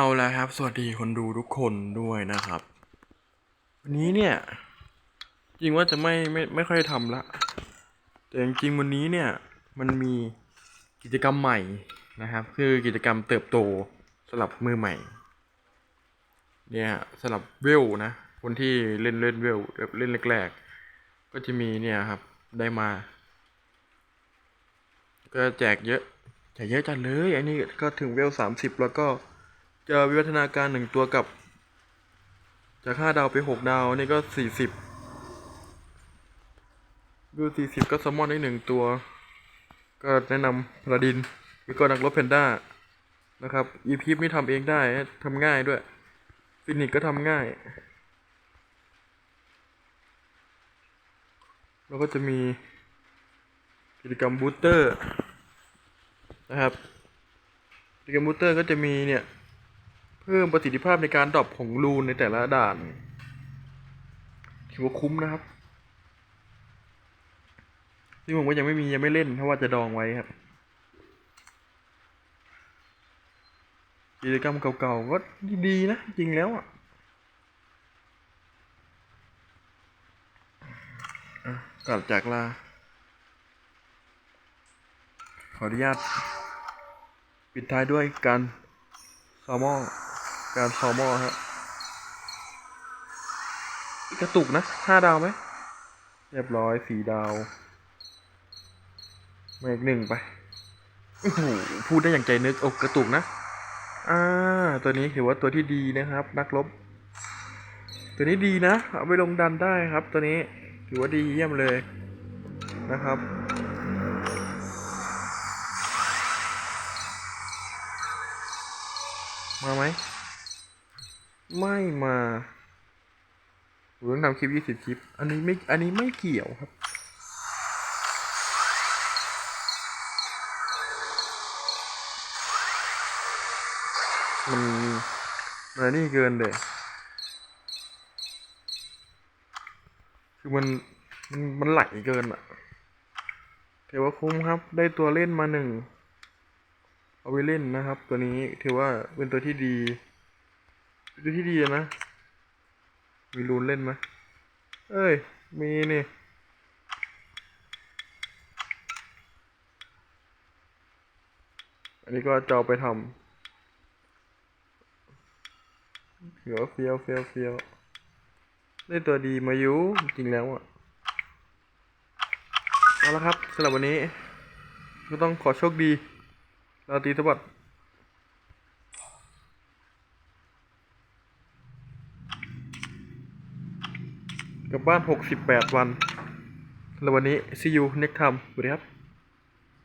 เอาและครับ สวัสดีคนดูทุกคนด้วยนะครับ วันนี้เนี่ย จริงว่าจะไม่ไม่ไม่ค่อยทำละ แต่จริงๆวันนี้เนี่ยมันมีกิจกรรมใหม่นะครับ คือกิจกรรมเติบโตสำหรับมือใหม่ เนี่ยสำหรับเวลนะคนที่เล่นเล่นเวลเล่นแรกๆก็จะมีเนี่ยครับได้มา ก็แจกเยอะแจกเยอะจัดเลย อันนี้ก็ถึงเวลสามสิบแล้วก็ จอวิวัฒนาการหนึ่งตัวกับ จากห้าดาวไปหกดาว นี่ก็สี่สิบวิวสี่สิบก็แซลมอนได้หนึ่งตัว ก็แนะนำพลาดินแล้วก็นักรบเพนด้านะครับ อีพีนี่ทำเองได้ทำง่ายด้วย ฟินิกก็ทำง่าย แล้วก็จะมีกิจกรรมบูสเตอร์นะครับกิจกรรมบูสเตอร์ก็จะมีเนี่ย พิ่มประสิทธิภาพในการดรอปของรูนในแต่ละด่านถือว่าคุ้มนะครับซึ่ผมก็ยังไม่มียังไม่เล่นเพราะว่าจะดองไว้ครับกิจกรรมเก่าๆก็ดีนะจริงแล้วอะกลับจากลา ขออนุญาตปิดท้ายด้วยการซอมอ การซอมอครับกระตุกนะห้าดาวไหมเรียบร้อยสี่ดาวมาอีกหนึ่งไปโอ้โหพูดได้อย่างใจนึกอ้กระตุกนะ อ่า ตัวนี้ถือว่าตัวที่ดีนะครับ นักรบตัวนี้ดีนะ เอาไปลงดันได้ครับ ตัวนี้ถือว่าดีเยี่ยมเลยนะครับมาไหม ไม่มาผมต้องทำคลิปยี่สิบคลิป อันนี้ไม่ อันนี้ไม่เกี่ยวครับ มันมันนี่เกินเลย คือมัน มันมันไหลเกินอะถือว่าคุ้มครับ ได้ตัวเล่นมาหนึ่ง เอาไว้เล่นนะครับ ตัวนี้ถือว่าเป็นตัวที่ดี เป็นที่ดีนะ มีรูนเล่นไหมเอ้ย มีนี่อันนี้ก็จะเอาไปทำถือว่าเฟียวเฟียวเฟียวได้ตัวดีมาอยู่จริงแล้วอะ เอาละครับสำหรับวันนี้ ก็ต้องขอโชคดีราตรีสวัสดิ์ กลับบ้าน 68 วัน แล้ววันนี้ see you next time สวัสดีครับ